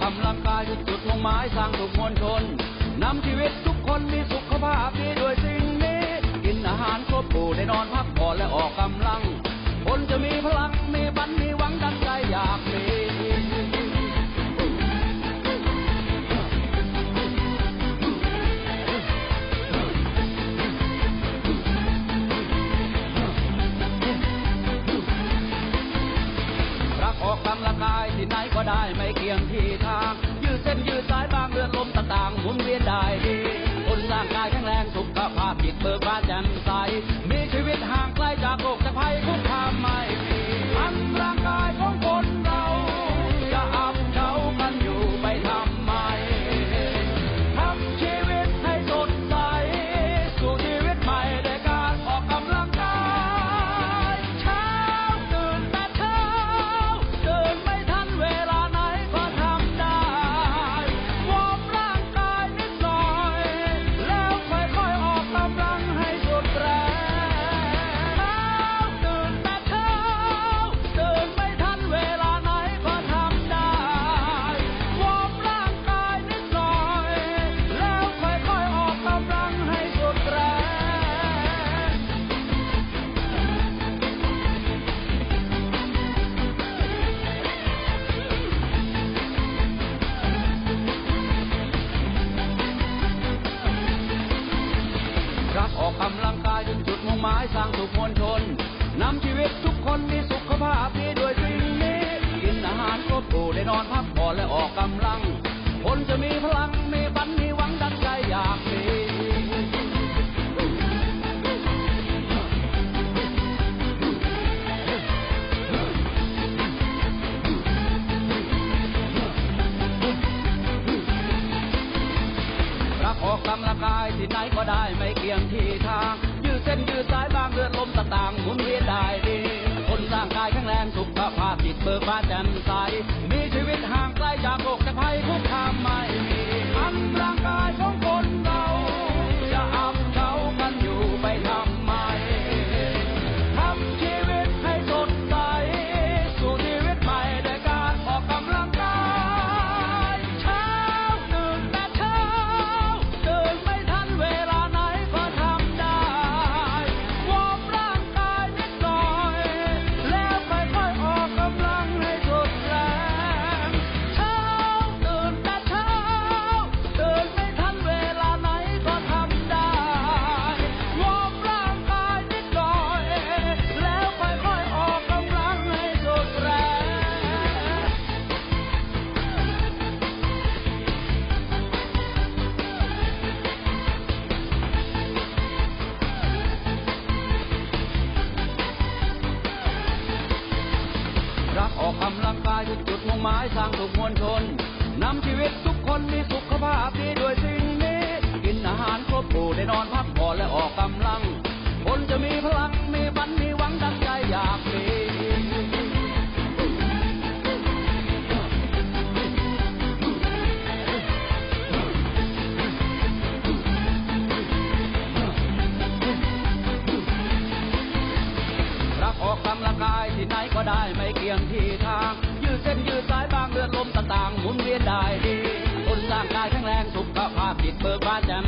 ทำร่างกายจนจุดมุ่งหมายสร้างสุขมวลชนนำชีวิตทุกคนมีสุขภาพดีด้วยสิ่งนี้ กินอาหารครบถ้วนได้นอนพักผ่อนและออกกำลัง คนจะมีพลัง งหมายสร้างสุขมวลชนนำชีวิตทุกคนมีสุขภาพดีด้วยสิ่งนี้กินอาหารครบหมู่ได้นอนพักผ่อนและออกกำลัง คนจะมีพลังมีบันมีหวังดังใจอยากมีรักออกกำลังกายที่ไหนก็ได้ไม่เกี่ยงที่ทาง เส้นยืดสายบางเลือดลมต่างๆหมุนเวียนได้ดี คนสร้างกายแข็งแรงสุขภาพจิตเบิกบานแจ่มใสมี กายจนจุดมุ่งหมายสร้างสุขมวลชนนำชีวิตทุกคนมีสุขภาพดีด้วยสิ่งนี้กินอาหารครบหมู่ได้นอนพักผ่อนและออกกำลัง คนจะมีพลังมีบันมีหวังดังใจอยากมีรักออกกำลังกายที่ไหนก็ได้ไม่เกี่ยงที่ทาง ดเส้นยืดสายบางเลือดลมต่างๆหมุนเวียนได้ดีคนร่างกายแข็งแรงสุขภาพจิตเบิกบานแจ่ม